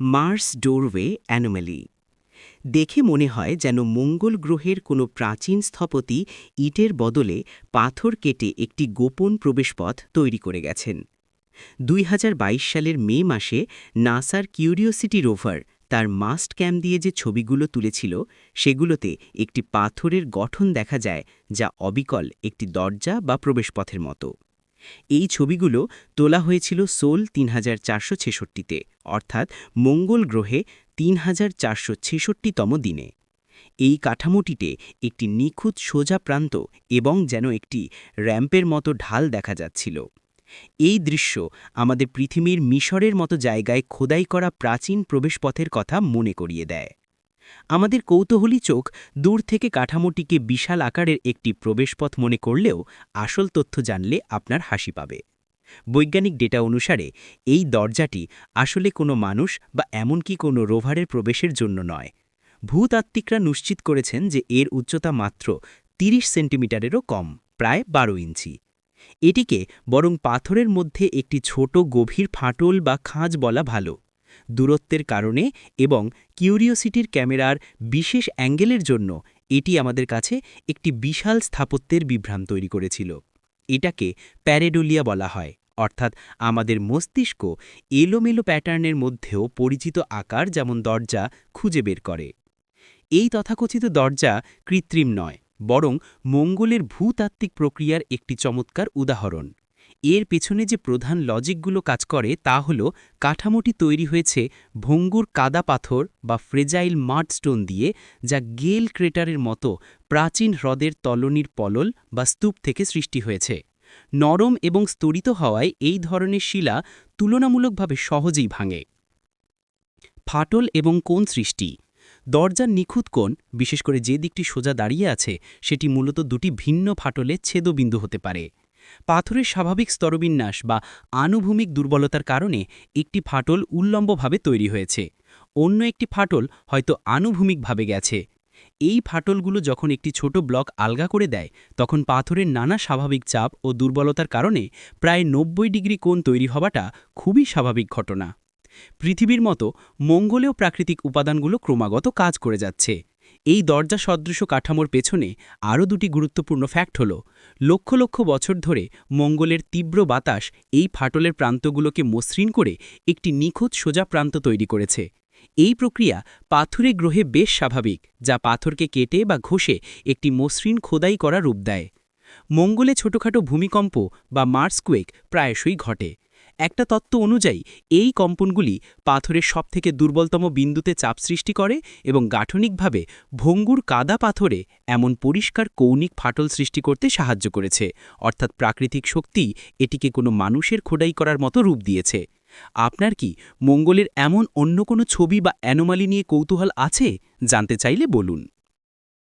Mars doorway anomaly দেখে মনে হয় যেন মঙ্গল গ্রহের কোনো প্রাচীন স্থপতি ইটের বদলে পাথর কেটে একটি গোপন প্রবেশপথ তৈরি করে গেছেন। দুই হাজার বাইশ সালের মে মাসে নাসার কিউরিওসিটি রোভার তার মাস্ট ক্যাম দিয়ে যে ছবিগুলো তুলেছিল, সেগুলোতে একটি পাথরের গঠন দেখা যায়, যা অবিকল একটি দরজা বা প্রবেশপথের মতো। এই ছবিগুলো তোলা হয়েছিল সোল তিন হাজার চারশো ছেষট্টিতে, অর্থাৎ মঙ্গল গ্রহে তিন হাজার চারশো ছেষট্টিতম দিনে। এই কাঠামোটিতে একটি নিখুঁত সোজা প্রান্ত এবং যেন একটি র্যাম্পের মতো ঢাল দেখা যাচ্ছিল। এই দৃশ্য আমাদের পৃথিবীর মিশরের মতো জায়গায় খোদাই করা প্রাচীন প্রবেশপথের কথা মনে করিয়ে দেয়। আমাদের কৌতূহলী চোখ দূর থেকে কাঠামোটিকে বিশাল আকারের একটি প্রবেশপথ মনে করলেও আসল তথ্য জানলে আপনার হাসি পাবে। বৈজ্ঞানিক ডেটা অনুসারে, এই দরজাটি আসলে কোনো মানুষ বা এমনকি কোনো রোভারের প্রবেশের জন্য নয়। ভূতাত্ত্বিকরা নিশ্চিত করেছেন যে এর উচ্চতা মাত্র ৩০ সেন্টিমিটারেরও কম, প্রায় বারো ইঞ্চি। এটিকে বরং পাথরের মধ্যে একটি ছোট গভীর ফাটল বা খাঁজ বলা ভালো। দূরত্বের কারণে এবং কিউরিওসিটির ক্যামেরার বিশেষ অ্যাঙ্গেলের জন্য এটি আমাদের কাছে একটি বিশাল স্থাপত্যের বিভ্রাম তৈরি করেছিল। এটাকে প্যারেডোলিয়া বলা হয়, অর্থাৎ আমাদের মস্তিষ্ক এলোমেলো প্যাটার্নের মধ্যেও পরিচিত আকার যেমন দরজা খুঁজে বের করে। এই তথাকথিত দরজা কৃত্রিম নয়, বরং মঙ্গলের ভূতাত্ত্বিক প্রক্রিয়ার একটি চমৎকার উদাহরণ। এর পেছনে যে প্রধান লজিকগুলো কাজ করে তা হল কাঠামোটি তৈরি হয়েছে ভঙ্গুর কাদা পাথর বা ফ্রেজাইল মাডস্টোন দিয়ে, যা গেল ক্রেটারের মতো প্রাচীন হ্রদের তলনির পলল বা স্তূপ থেকে সৃষ্টি হয়েছে। নরম এবং স্তরিত হওয়ায় এই ধরনের শিলা তুলনামূলকভাবে সহজেই ভাঙে। ফাটল এবং কোন সৃষ্টি। দরজার নিখুঁত কোণ, বিশেষ করে যে দিকটি সোজা দাঁড়িয়ে আছে, সেটি মূলত দুটি ভিন্ন ফাটলে ছেদবিন্দু হতে পারে। পাথরের স্বাভাবিক স্তরবিন্যাস বা আনুভূমিক দুর্বলতার কারণে একটি ফাটল উল্লম্বভাবে তৈরি হয়েছে। অন্য একটি ফাটল হয়তো আনুভূমিকভাবে গেছে। এই ফাটলগুলো যখন একটি ছোট ব্লক আলগা করে দেয়, তখন পাথরের নানা স্বাভাবিক চাপ ও দুর্বলতার কারণে প্রায় নব্বই ডিগ্রি কোণ তৈরি হওয়াটা খুবই স্বাভাবিক ঘটনা। পৃথিবীর মতো মঙ্গলেও প্রাকৃতিক উপাদানগুলো ক্রমাগত কাজ করে যাচ্ছে। এই দরজা সদৃশ কাঠামোর পেছনে আরও দুটি গুরুত্বপূর্ণ ফ্যাক্ট হল, লক্ষ লক্ষ বছর ধরে মঙ্গলের তীব্র বাতাস এই ফাটলের প্রান্তগুলোকে মসৃণ করে একটি নিখুঁত সোজা প্রান্ত তৈরি করেছে। এই প্রক্রিয়া পাথুরে গ্রহে বেশ স্বাভাবিক, যা পাথরকে কেটে বা ঘষে একটি মসৃণ খোদাই করা রূপ দেয়। মঙ্গলে ছোটখাটো ভূমিকম্প বা মার্সকুয়েক প্রায়শই ঘটে। একটা তত্ত্ব অনুযায়ী, এই কম্পনগুলি পাথরের সবথেকে দুর্বলতম বিন্দুতে চাপ সৃষ্টি করে এবং গাঠনিকভাবে ভঙ্গুর কাদা পাথরে এমন পরিষ্কার কৌণিক ফাটল সৃষ্টি করতে সাহায্য করেছে। অর্থাৎ প্রাকৃতিক শক্তি এটিকে কোনো মানুষের খোদাই করার মতো রূপ দিয়েছে। আপনার কি মঙ্গলের এমন অন্য কোনো ছবি বা অ্যানোমালি নিয়ে কৌতূহল আছে? জানতে চাইলে বলুন।